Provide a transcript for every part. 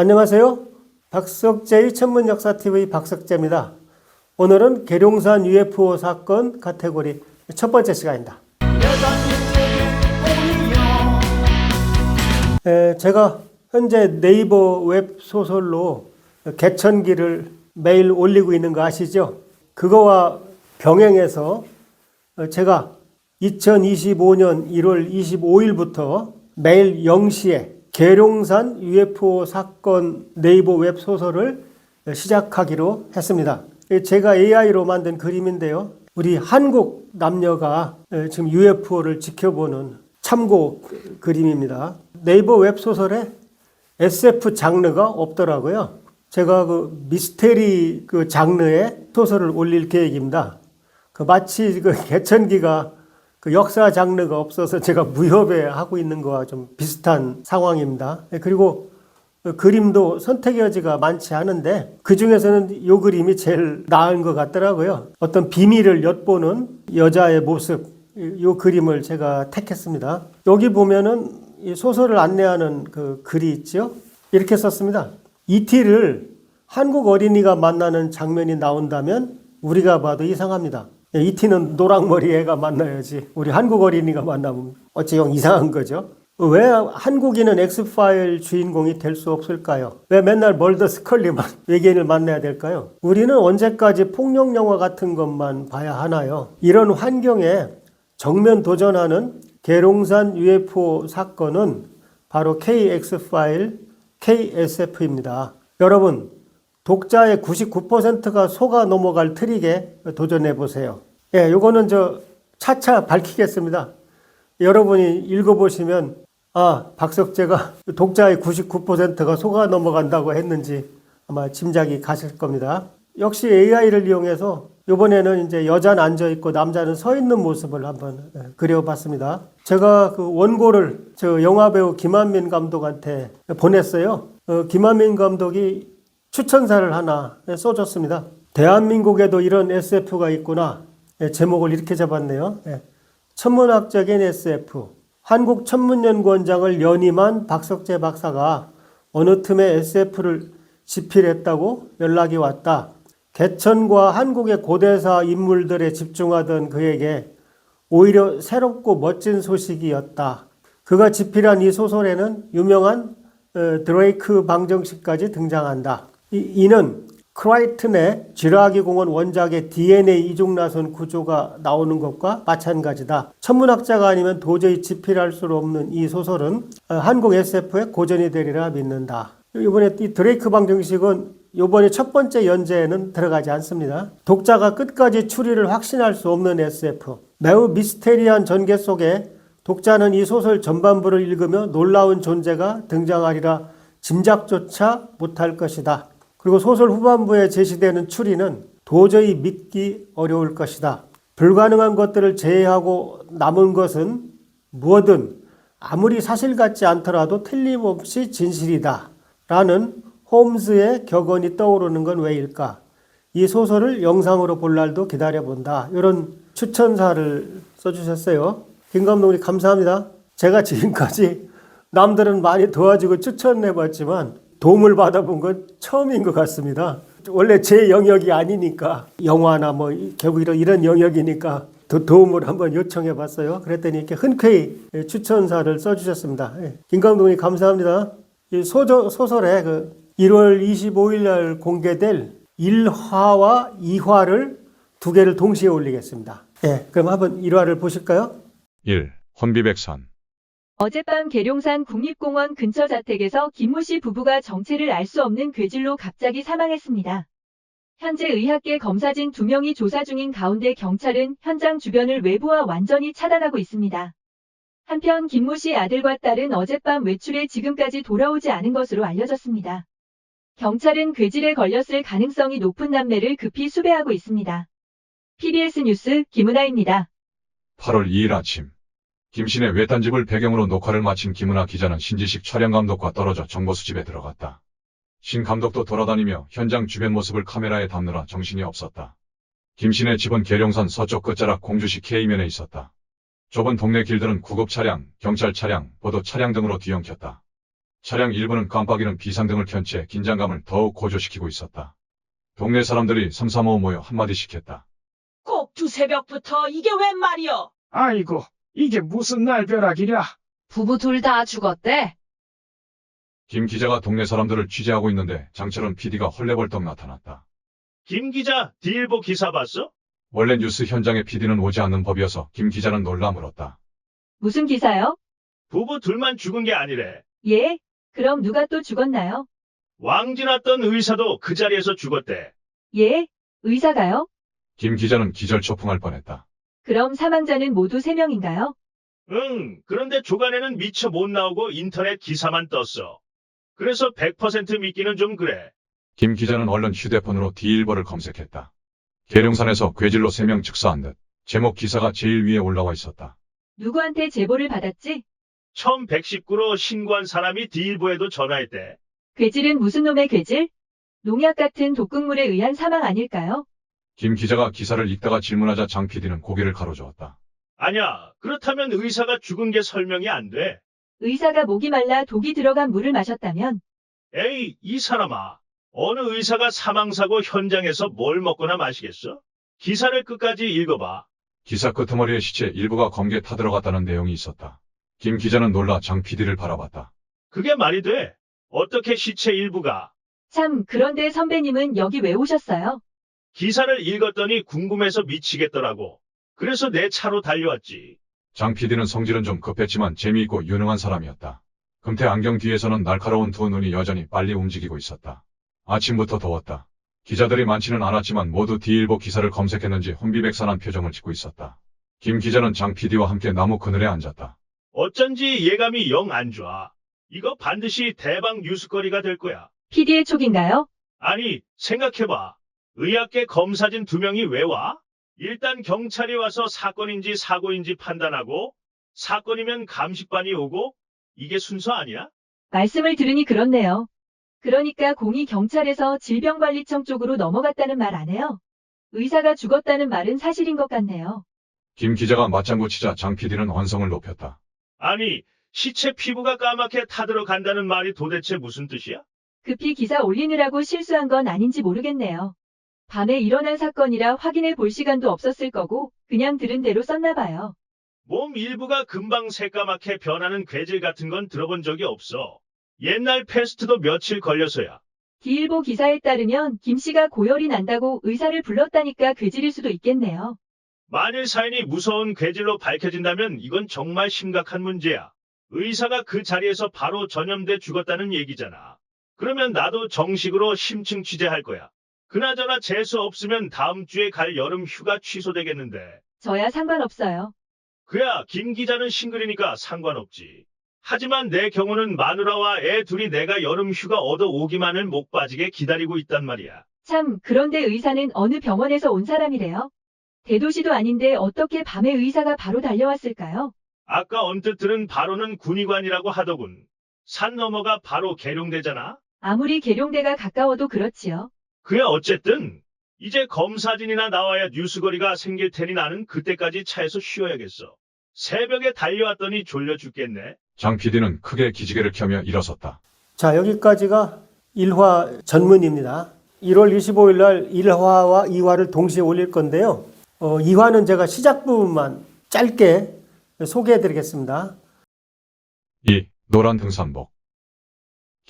안녕하세요. 박석재의 천문역사TV 박석재입니다. 오늘은 계룡산 UFO 사건 카테고리 첫 번째 시간입니다. 에, 제가 현재 네이버 웹 소설로 개천기를 매일 올리고 있는 거 아시죠? 그거와 병행해서 어, 제가 2025년 1월 25일부터 매일 0시에 계룡산 UFO 사건 네이버 웹 소설을 시작하기로 했습니다. 제가 AI로 만든 그림인데요. 우리 한국 남녀가 지금 UFO를 지켜보는 참고 그림입니다. 네이버 웹 소설에 SF 장르가 없더라고요. 제가 그 미스테리 그 장르의 소설을 올릴 계획입니다. 그 마치 그 개천기가 그 역사 장르가 없어서 제가 무협에 하고 있는 거와 좀 비슷한 상황입니다. 네, 그리고 그 그림도 선택 여지가 많지 않은데 그 중에서는 이 그림이 제일 나은 것 같더라고요. 어떤 비밀을 엿보는 여자의 모습, 이 그림을 제가 택했습니다. 여기 보면은 이 소설을 안내하는 그 글이 있죠. 이렇게 썼습니다. 이티를 한국 어린이가 만나는 장면이 나온다면 우리가 봐도 이상합니다. 예, 이티는 노랑머리 애가 만나야지. 우리 한국 어린이가 만나면 영 이상한 거죠. 왜 한국인은 엑스파일 주인공이 될 수 없을까요? 왜 맨날 멀더 스컬리만 외계인을 만나야 될까요? 우리는 언제까지 폭력 영화 같은 것만 봐야 하나요? 이런 환경에 정면 도전하는 계룡산 UFO 사건은 바로 KX파일 KSF입니다. 여러분, 독자의 99%가 속아 넘어갈 트릭에 도전해 보세요. 예, 요거는 저 차차 밝히겠습니다. 여러분이 읽어보시면 아, 박석재가 독자의 99%가 속아 넘어간다고 했는지 아마 짐작이 가실 겁니다. 역시 AI를 이용해서 이번에는 이제 여자는 앉아 있고 남자는 서 있는 모습을 한번 예, 그려봤습니다. 제가 그 원고를 저 영화 배우 김한민 감독한테 보냈어요. 어, 김한민 감독이 추천사를 하나 써줬습니다. 대한민국에도 이런 SF가 있구나. 예, 제목을 이렇게 잡았네요. 예. 천문학적인 SF. 한국 천문연구원장을 연임한 박석재 박사가 어느 틈에 SF를 집필했다고 연락이 왔다. 개천과 한국의 고대사 인물들에 집중하던 그에게 오히려 새롭고 멋진 소식이었다. 그가 집필한 이 소설에는 유명한 어, 드레이크 방정식까지 등장한다. 이, 이는 크라이튼의 쥐라기 공원 원작의 DNA 이중나선 구조가 나오는 것과 마찬가지다. 천문학자가 아니면 도저히 집필할 수 없는 이 소설은 어, 한국 SF의 고전이 되리라 믿는다. 이번에 이 드레이크 방정식은 이번에 첫 번째 연재에는 들어가지 않습니다. 독자가 끝까지 추리를 확신할 수 없는 SF. 매우 미스테리한 전개 속에 독자는 이 소설 전반부를 읽으며 놀라운 존재가 등장하리라 짐작조차 못할 것이다. 그리고 소설 후반부에 제시되는 추리는 도저히 믿기 어려울 것이다. 불가능한 것들을 제외하고 남은 것은 무엇든 아무리 사실 같지 않더라도 틀림없이 진실이다. 라는 홈즈의 격언이 떠오르는 건 왜일까? 이 소설을 영상으로 볼 날도 기다려본다. 이런 추천사를 써주셨어요. 김 감독님 감사합니다. 제가 지금까지 남들은 많이 도와주고 추천해봤지만 도움을 받아본 건 처음인 것 같습니다. 원래 제 영역이 아니니까 영화나 뭐 결국 이런 이런 영역이니까 도, 도움을 한번 요청해 봤어요. 그랬더니 이렇게 흔쾌히 추천사를 써주셨습니다. 예. 김 감독님 감사합니다. 이 소저, 소설에 그 1월 25일 날 공개될 1화와 2화를 두 개를 동시에 올리겠습니다. 예, 그럼 한번 1화를 보실까요? 1. 혼비백산. 어젯밤 계룡산 국립공원 근처 자택에서 김모 씨 부부가 정체를 알 수 없는 괴질로 갑자기 사망했습니다. 현재 의학계 검사진 2명이 조사 중인 가운데 경찰은 현장 주변을 외부와 완전히 차단하고 있습니다. 한편 김모 씨 아들과 딸은 어젯밤 외출해 지금까지 돌아오지 않은 것으로 알려졌습니다. 경찰은 괴질에 걸렸을 가능성이 높은 남매를 급히 수배하고 있습니다. PBS 뉴스 김은아입니다. 8월 2일 아침. 김신의 외딴집을 배경으로 녹화를 마친 김은아 기자는 신지식 촬영 감독과 떨어져 정보 수집에 들어갔다. 신 감독도 돌아다니며 현장 주변 모습을 카메라에 담느라 정신이 없었다. 김신의 집은 계룡산 서쪽 끝자락 공주시 K면에 있었다. 좁은 동네 길들은 구급 차량, 경찰 차량, 보도 차량 등으로 뒤엉켰다. 차량 일부는 깜빡이는 비상등을 켠 채 긴장감을 더욱 고조시키고 있었다. 동네 사람들이 삼삼오오 모여 한마디씩 했다. 꼭 두 새벽부터 이게 웬 말이여? 아이고, 이게 무슨 날벼락이랴. 부부 둘 다 죽었대. 김 기자가 동네 사람들을 취재하고 있는데 장철은 PD가 헐레벌떡 나타났다. 김 기자, 딜보 기사 봤어? 원래 뉴스 현장에 PD는 오지 않는 법이어서 김 기자는 놀라 물었다. 무슨 기사요? 부부 둘만 죽은 게 아니래. 예? 그럼 누가 또 죽었나요? 왕진았던 의사도 그 자리에서 죽었대. 예? 의사가요? 김 기자는 기절초풍할 뻔했다. 그럼 사망자는 모두 3명인가요? 응, 그런데 조간에는 미처 못 나오고 인터넷 기사만 떴어. 그래서 100% 믿기는 좀 그래. 김 기자는 얼른 휴대폰으로 디일보를 검색했다. 계룡산에서 괴질로 3명 즉사한 듯 제목 기사가 제일 위에 올라와 있었다. 누구한테 제보를 받았지? 처음 119로 신고한 사람이 딜보에도 전화했대. 괴질은 무슨 놈의 괴질? 농약 같은 독극물에 의한 사망 아닐까요? 김 기자가 기사를 읽다가 질문하자 장 PD는 고개를 가로저었다. 아냐, 그렇다면 의사가 죽은 게 설명이 안 돼. 의사가 목이 말라 독이 들어간 물을 마셨다면 에이, 이 사람아. 어느 의사가 사망사고 현장에서 뭘 먹거나 마시겠어? 기사를 끝까지 읽어봐. 기사 끄트머리에 시체 일부가 검게 타들어갔다는 내용이 있었다. 김 기자는 놀라 장 PD를 바라봤다. 그게 말이 돼? 어떻게 시체 일부가? 참 그런데 선배님은 여기 왜 오셨어요? 기사를 읽었더니 궁금해서 미치겠더라고. 그래서 내 차로 달려왔지. 장 PD는 성질은 좀 급했지만 재미있고 유능한 사람이었다. 금태 안경 뒤에서는 날카로운 두 눈이 여전히 빨리 움직이고 있었다. 아침부터 더웠다. 기자들이 많지는 않았지만 모두 디일보 기사를 검색했는지 혼비백산한 표정을 짓고 있었다. 김 기자는 장 PD와 함께 나무 그늘에 앉았다. 어쩐지 예감이 영 안 좋아. 이거 반드시 대박 뉴스거리가 될 거야. PD의 촉인가요? 아니, 생각해봐. 의학계 검사진 두 명이 왜 와? 일단 경찰이 와서 사건인지 사고인지 판단하고, 사건이면 감식반이 오고, 이게 순서 아니야? 말씀을 들으니 그렇네요. 그러니까 공이 경찰에서 질병관리청 쪽으로 넘어갔다는 말 안 해요? 의사가 죽었다는 말은 사실인 것 같네요. 김 기자가 맞장구 치자 장 PD는 언성을 높였다. 아니, 시체 피부가 까맣게 타들어 간다는 말이 도대체 무슨 뜻이야? 급히 기사 올리느라고 실수한 건 아닌지 모르겠네요. 밤에 일어난 사건이라 확인해 볼 시간도 없었을 거고 그냥 들은 대로 썼나 봐요. 몸 일부가 금방 새까맣게 변하는 괴질 같은 건 들어본 적이 없어. 옛날 패스트도 며칠 걸려서야. 기일보 기사에 따르면 김 씨가 고열이 난다고 의사를 불렀다니까 괴질일 수도 있겠네요. 만일 사인이 무서운 괴질로 밝혀진다면 이건 정말 심각한 문제야. 의사가 그 자리에서 바로 전염돼 죽었다는 얘기잖아. 그러면 나도 정식으로 심층 취재할 거야. 그나저나 재수 없으면 다음 주에 갈 여름 휴가 취소되겠는데. 저야 상관없어요. 그야 김 기자는 싱글이니까 상관없지. 하지만 내 경우는 마누라와 애 둘이 내가 여름 휴가 얻어 오기만을 목 빠지게 기다리고 있단 말이야. 참, 그런데 의사는 어느 병원에서 온 사람이래요? 대도시도 아닌데 어떻게 밤에 의사가 바로 달려왔을까요? 아까 언뜻 들은 바로는 군의관이라고 하더군. 산 넘어가 바로 계룡대잖아? 아무리 계룡대가 가까워도 그렇지요. 그야 어쨌든 이제 검사진이나 나와야 뉴스거리가 생길 테니 나는 그때까지 차에서 쉬어야겠어. 새벽에 달려왔더니 졸려 죽겠네. 장 PD는 크게 기지개를 켜며 일어섰다. 자, 여기까지가 1화 전문입니다. 1월 25일 날 1화와 2화를 동시에 올릴 건데요. 어, 2화는 제가 시작 부분만 짧게 소개해 드리겠습니다. 2. 노란 등산복.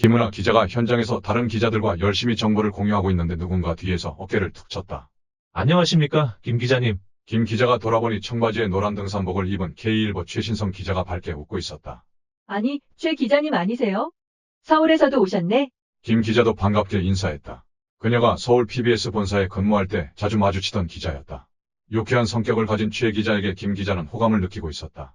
김은아 기자가 현장에서 다른 기자들과 열심히 정보를 공유하고 있는데 누군가 뒤에서 어깨를 툭 쳤다. 안녕하십니까, 김 기자님. 김 기자가 돌아보니 청바지에 노란 등산복을 입은 K일보 최신성 기자가 밝게 웃고 있었다. 아니, 최 기자님 아니세요? 서울에서도 오셨네? 김 기자도 반갑게 인사했다. 그녀가 서울 PBS 본사에 근무할 때 자주 마주치던 기자였다. 유쾌한 성격을 가진 최 기자에게 김 기자는 호감을 느끼고 있었다.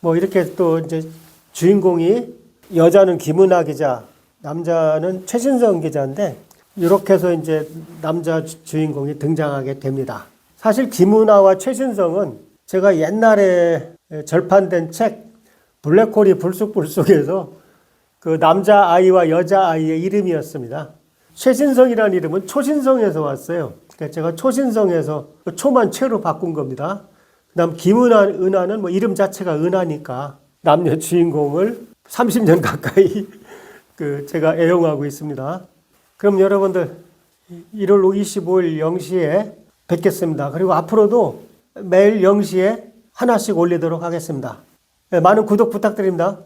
뭐 이렇게 또 이제 주인공이 여자는 김은아 기자, 남자는 최신성 기자인데 이렇게 해서 이제 남자 주- 주인공이 등장하게 됩니다. 사실 김은아와 최신성은 제가 옛날에 절판된 책 블랙홀이 불쑥불쑥에서 그 남자 아이와 여자 아이의 이름이었습니다. 최신성이라는 이름은 초신성에서 왔어요. 그러니까 제가 초신성에서 그 초만 최로 바꾼 겁니다. 그다음 김은아 은하는 뭐 이름 자체가 은하니까 남녀 주인공을 30년 가까이 그 제가 애용하고 있습니다. 그럼 여러분들 1월 25일 0시에 뵙겠습니다. 그리고 앞으로도 매일 0시에 하나씩 올리도록 하겠습니다. 네, 많은 구독 부탁드립니다.